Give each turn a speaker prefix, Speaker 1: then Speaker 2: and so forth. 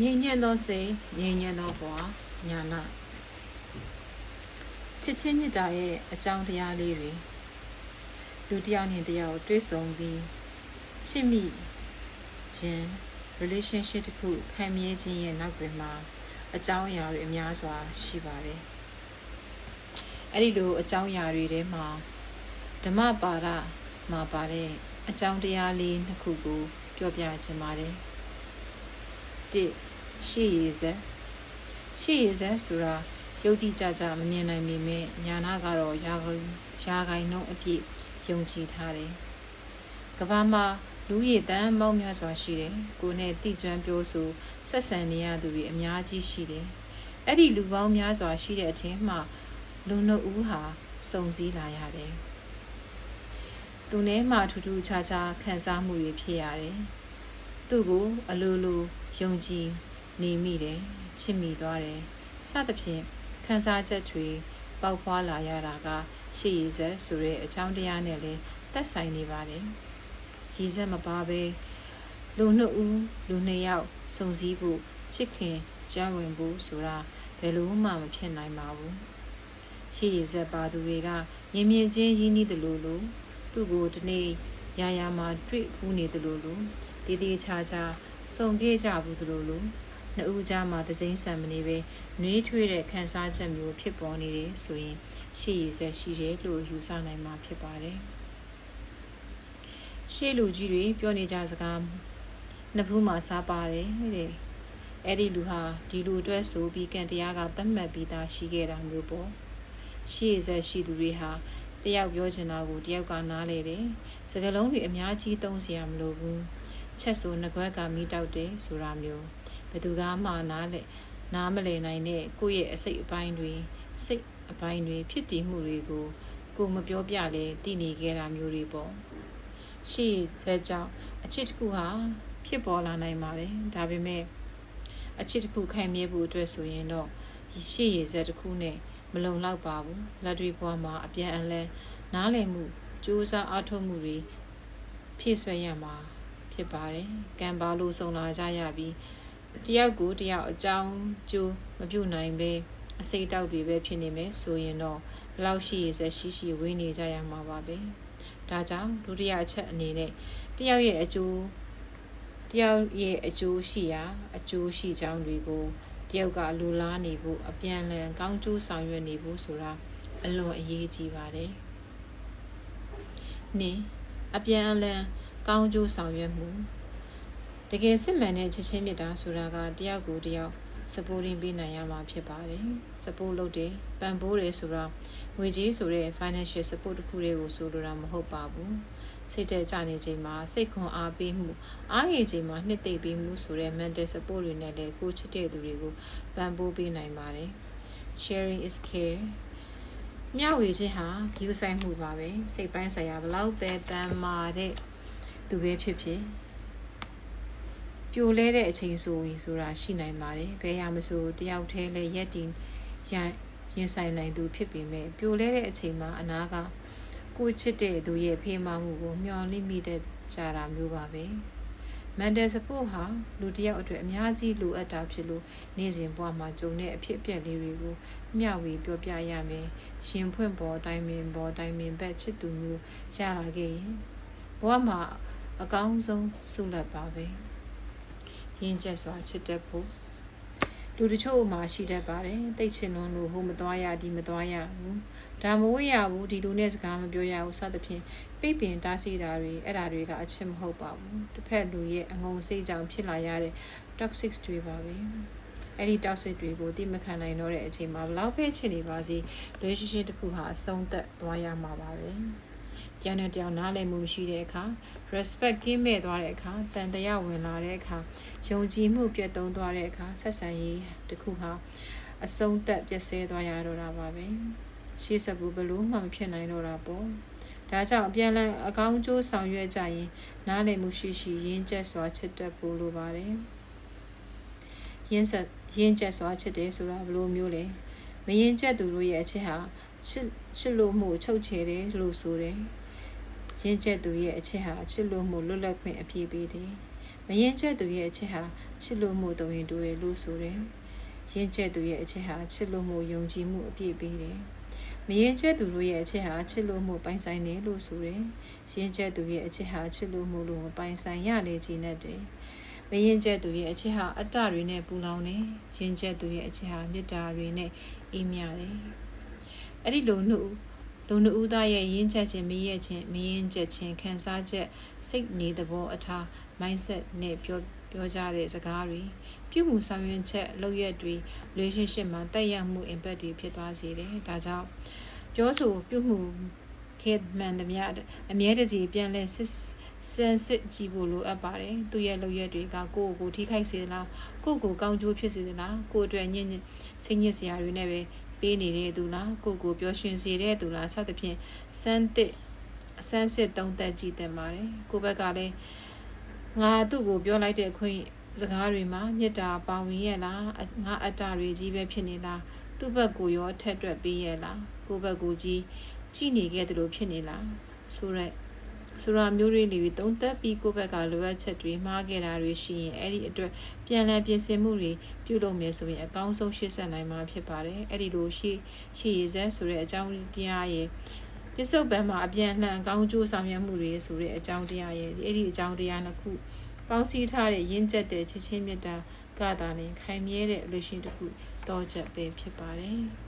Speaker 1: ငြိမ်ညံ့သောစိတ်ငြိမ်ညံ့သောဘဝညာနာချစ်ချင်းမြတ်တာရဲ့အကြောင်းတရားလေးတွေလူတစ်ယောက်နဲ့တစ်ယောက်တွေ့ဆုံပြီးချစ်မိခြင်း relationship တစ်ခုခံမြဲခြင်းရဲ့နောက်တွင်မှာအကြောင်းအရာတွေအများစွာရှိပါတယ်အဲ့ဒီလိုအကြောင်းအရာတွေထဲမှာဓမ္မပါဒမှာပါတဲ့အကြောင်းတရားလေးနှစ်ခုကိုပြောပြခြင်းပါတယ် တစ်ရှေ့ရည်စက်ရှေ့ရည်စက်ဆိုတာယုတ်တိကြကြမမြင်နိုင်ပေမဲ့ညာနာကတော့ရာဂိုင်ရာဂိုင်နှုန်းအပြည့်ယုံကြည်ထားတယ်ကဘာမှာလူရည်တန်းပေါင်းများစွာရှိတယ်ကိုနဲ့တိကျွမ်းပြောဆိုဆက်ဆံနေရသူတွေအများကြီးရှိတယ်အဲ့ဒီလူပေါင်းများစွာရှိတဲ့အထင်းမှာလူနှုတ်ဦးဟာစုံစည်းလာရတယ်သူနဲ့မှထူးထူးခြားခြားခံစားမှုတွေဖြစ်ရတယ်သူ့ကိုအလိုလို ယုံကြည်နေမိတယ်ချစ်မိသွားတယ်စသဖြင့်ခံစားချက်တွေပေါက်ဖွာလာရတာကရှေ့ရည်ဆက်ဆိုတဲ့အကြောင်းတရားနဲ့လည်းသက်ဆိုင်နေပါတယ်ရည်ဆက်မပါပဲလူနှစ်ဦးလူနှစ်ယောက်စုံစည်းဖို့ချစ်ခင်ကြံဝင်ဖို့ဆိုတာဘယ်လို့မှမဖြစ်နိုင်ပါဘူးရှေ့ရည်ဆက်ပါသူတွေကမြင်မြင်ချင်းရင်းနှီးတယ်လို့လို့သူ့ကိုဒီနေ့ရာရာမှာတွေ့ဖူးနေတယ်လို့လို့တည်တည်ချာချာ စုံခဲ့ကြဘူးသူတို့လို့နှစ်ဦးကြားမှာတစိမ့်ဆံမနေပဲနှွေးထွေးတဲ့ခံစားချက်မျိုးဖြစ်ပေါ်နေတယ်ဆိုရင်ရှေ့ရည်ဆက်ရှိတယ်လို့ယူဆနိုင်မှာဖြစ်ပါတယ်ရှေ့လူကြီးတွေပြောနေကြစကားနှစ်ဖူးမှာစားပါတယ်တဲ့အဲ့ဒီလူဟာဒီလူအတွက်ဆိုပြီးကံတရားကသတ်မှတ်ပြီးသားရှိခဲ့တာမျိုးပေါ့ရှေ့ဆက်ရှိသူတွေဟာတယောက်ပြောချင်တာကိုတယောက်ကနားလေတယ်စကားလုံးတွေအများကြီးသုံးစရာမလိုဘူး ချက်ဆိုငကွက်ကမိတောက်တယ်ဆိုတာမျိုးဘယ်သူကမှနားလေနားမလည်နိုင်တဲ့ကိုယ့်ရဲ့အစိတ်အပိုင်းတွေစိတ်အပိုင်းတွေဖြစ်တည်မှုတွေကိုကိုမပြောပြလဲတည်နေခဲ့တာမျိုးတွေပေါ့ရှိစဲကြောင့်အချစ်တစ်ခုဟာဖြစ်ပေါ်လာနိုင်ပါတယ်ဒါပေမဲ့အချစ်တစ်ခုခိုင်မြဲဖို့အတွက်ဆိုရင်တော့ရှေ့ရည်စက်တစ်ခုနဲ့မလုံလောက်ပါဘူးလက်တွေဘွားမှာအပြန်အလှန်နားလည်မှုစူးစမ်းအားထုတ်မှုတွေဖြည့်ဆွဲရမှာ ဖြစ်ပါတယ်ကံပါလို့ဆုံလာကြရပြီးတယောက်ကိုတယောက်အကြောင်းကျိုးမပြုတ်နိုင်ပဲအစိတ်တောက်တွေပဲဖြစ်နေမယ်ဆိုရင်တော့ဘလောက်ရှိရစရှိရှိဝေးနေကြရမှာပါပဲဒါကြောင့်ဒုတိယအချက်အနေနဲ့တယောက်ရဲ့အကျိုးတယောက်ရဲ့အကျိုးရှိရာအကျိုးရှိကြောင်းတွေကိုတယောက်ကလူလားနေဖို့အပြန်လန်ကောင်းကျိုးဆောင်ရွက်နေဖို့ဆိုတာအလွန်အရေးကြီးပါတယ်နင်းအပြန်အလှန် ကောင်းကျိုးဆောင်ရွက်မှုတကယ်စစ်မှန်တဲ့ချစ်ချင်းမြတ်တာဆိုတာကတယောက်ကိုတယောက် supporting ပေးနိုင်ရမှာဖြစ်ပါတယ် support လုပ်တယ်ပံ့ပိုးတယ်ဆိုတော့ငွေကြေးဆိုတဲ့ financial support တစ်ခုတည်းကိုဆိုလိုတာမဟုတ်ပါဘူးစိတ်တဲ့ကြနေချိန်မှာစိတ်ခွန်အားပေးမှုအားရည်ချိန်မှာနှစ်သိမ့်ပေးမှုဆိုတဲ့ mental support တွေနဲ့လည်းကိုချစ်တဲ့သူတွေကိုပံ့ပိုးပေးနိုင်ပါတယ် sharing is care မျှဝေခြင်းဟာဂရုစိုက်မှုပါပဲစိတ်ပိုင်းဆိုင်ရာဘလောက်ပဲတမ်းမာတဲ့ သူပဲဖြစ်ဖြစ်ပြိုလဲတဲ့အချိန်ဆိုရင်ဆိုတာရှိနိုင်ပါတယ်ဘယ်ရမဆိုတယောက်တည်းလဲရက်တင်ရရင်ဆိုင်နိုင်သူဖြစ်ပေမဲ့ပြိုလဲတဲ့အချိန်မှာအနာကကိုချစ်တဲ့သူရဲ့ဖေးမမှုကိုမျှော်လင့်မိတဲ့ကြတာမျိုးပါပဲ mental support ဟာလူတစ်ယောက်အတွက်အများကြီးလိုအပ်တာဖြစ်လို့နေ့စဉ်ဘဝမှာကြုံတဲ့အဖြစ်အပျက်လေးတွေကိုမျှဝေပြောပြရမယ်။ရှင်ဖွင့်ပေါ်တိုင်းပင်ပေါ်တိုင်းပင်ဘက်ချစ်သူမျိုးရလာခဲ့ရင်ဘဝမှာ အကောင်းဆုံးဆုလတ်ပါပဲ။ရင်းချက်စွာချစ်တတ်ဖို့လူတချို့မှာရှိတတ်ပါတယ်။တိတ်ချင်လွန်းလို့ဟိုမသွားရဒီမသွားရဘူး။ဒါမဝေးရဘူးဒီလူနဲ့စကားမပြောရဘူးစသဖြင့်ပိတ်ပင်တားဆီးတာတွေအဲ့ဒါတွေကအချစ်မဟုတ်ပါဘူး။တစ်ဖက်လူရဲ့အငုံစိတ်ကြောင့်ဖြစ်လာရတဲ့ toxic တွေပါပဲ။အဲ့ဒီ toxic တွေကိုတိမခံနိုင်တော့တဲ့အချိန်မှာဘလောက်ပဲချစ်နေပါစေ relationship တစ်ခုဟာအဆုံးသက်သွားရမှာပါပဲ။ တရားနဲ့တရားနားလည်မှုမရှိတဲ့အခါ respect ကင်းမဲ့သွားတဲ့အခါတန်တရားဝင်လာတဲ့အခါယုံကြည်မှုပြတ်သုံးသွားတဲ့အခါဆက်ဆံရေးတစ်ခုဟာအဆုံးသက်ပြည့်စဲသွားရတော့တာပါပဲ။ရှေ့ဆက်ဖို့ဘလို့မှမဖြစ်နိုင်တော့တာပေါ့။ဒါကြောင့်အပြန်လည်အကောင်းကျိုးဆောင်ရွက်ကြရင်နားလည်မှုရှိရှိရင်းကျက်စွာချစ်တတ်ဖို့လိုပါတယ်။ရင်းဆက်ရင်းကျက်စွာချစ်တယ်ဆိုတာဘလို့မျိုးလဲ။ မရင်းကျက်သူတို့ရဲ့အချစ်ဟာချစ်ချစ်လို့မှုချုပ်ချယ်တယ်လို့ဆိုတယ်။ရင်းကျက်သူရဲ့အချစ်ဟာချစ်လို့မှုလွတ်လပ်ခွင့်အပြည့်ပေးတယ်။မရင်ကျက်သူရဲ့အချက်ဟာချစ်လို့မှုတုံရင်တူတယ်လို့ဆိုတယ်ရင်ကျက်သူရဲ့အချက်ဟာချစ်လို့မှုယုံကြည်မှုအပြည့်ပေးတယ်မရင်ကျက်သူတို့ရဲ့အချက်ဟာချစ်လို့မှုပိုင်ဆိုင်တယ်လို့ဆိုတယ်ရင်ကျက်သူရဲ့အချက်ဟာချစ်လို့မှုလို့မပိုင်ဆိုင်ရလေကြည်နဲ့တယ်မရင်ကျက်သူရဲ့အချက်ဟာအတ္တတွေနဲ့ပူလောင်တယ်ရင်ကျက်သူရဲ့အချက်ဟာမေတ္တာတွေနဲ့အေးမြတယ်အဲ့ဒီလိုနှုတ်လူနှူဦးသားရဲ့ရင်းချက်ခြင်းမရခြင်းမရင်ချက်ခြင်းခံစားချက်စိတ်နေသဘောအထား mindset နဲ့ပြောပြောကြတဲ့စကားတွေပြုမှုဆောင်ရွက်ချက်လုပ်ရက်တွေ relationship မှာတက်ရောက်မှု impact တွေဖြစ်သွားစေတယ်ဒါကြောင့်ပြောဆိုပြုမှုခေမှန်သမျှအမြဲတစေပြန်လဲစစ် စန်စစ်ကြည့်ဖို့လိုအပ်ပါတယ်သူရဲ့လုပ်ရက်တွေကကိုယ့်ကိုယ်ထိခိုက်စေသလားကိုယ့်ကိုယ်ကောင်းကျိုးဖြစ်စေသလားကိုယ့်အတွက်ညင်စိတ်ညစ်စရာတွေနဲ့ပဲပေးနေတဲ့သူလားကိုကိုပျော်ရွှင်စေတဲ့သူလားစသဖြင့်စမ်းသစ်အစမ်းစစ်တုံးသက်ကြည့်တင်ပါတယ်ကိုဘက်ကလည်းငါသူ့ကိုပြောလိုက်တဲ့အခွင့်စကားတွေမှာမေတ္တာပါဝင်ရဲ့လားငါအတ္တတွေကြီးပဲဖြစ်နေလားသူ့ဘက်ကိုရောထက်တွက်ပေးရဲ့လားကိုဘက်ကိုကြီးကြည်နေခဲ့တယ်လို့ဖြစ်နေလားဆိုရက် ဆိုတော့မျိုးရင်းတွေတုံးသက်ပြီးကိုယ့်ဘက်ကလိုအပ်ချက်တွေမှားခဲ့တာတွေရှိရင်အဲ့ဒီအတွက်ပြန်လည်ပြင်ဆင်မှုတွေပြုလုပ်မယ်ဆိုရင်အကောင်းဆုံးရှေ့ဆက်နိုင်မှာဖြစ်ပါတယ်အဲ့ဒီလိုရှေ့ရှေ့ရစဲဆိုတဲ့အကြောင်းတရားရဲ့ပစ္စုပန်မှာအပြန်လှန်အကောင်းကျိုးဆောင်ရွက်မှုတွေဆိုတဲ့အကြောင်းတရားရဲ့အဲ့ဒီအကြောင်းတရားနှစ်ခုပေါင်းစည်းထားတဲ့ရင်းကျက်တဲ့ချစ်ချင်းမြတ်တာကတာနဲ့ခိုင်မြဲတဲ့လူရှင်တစ်ခုတောချက်ပဲဖြစ်ပါတယ်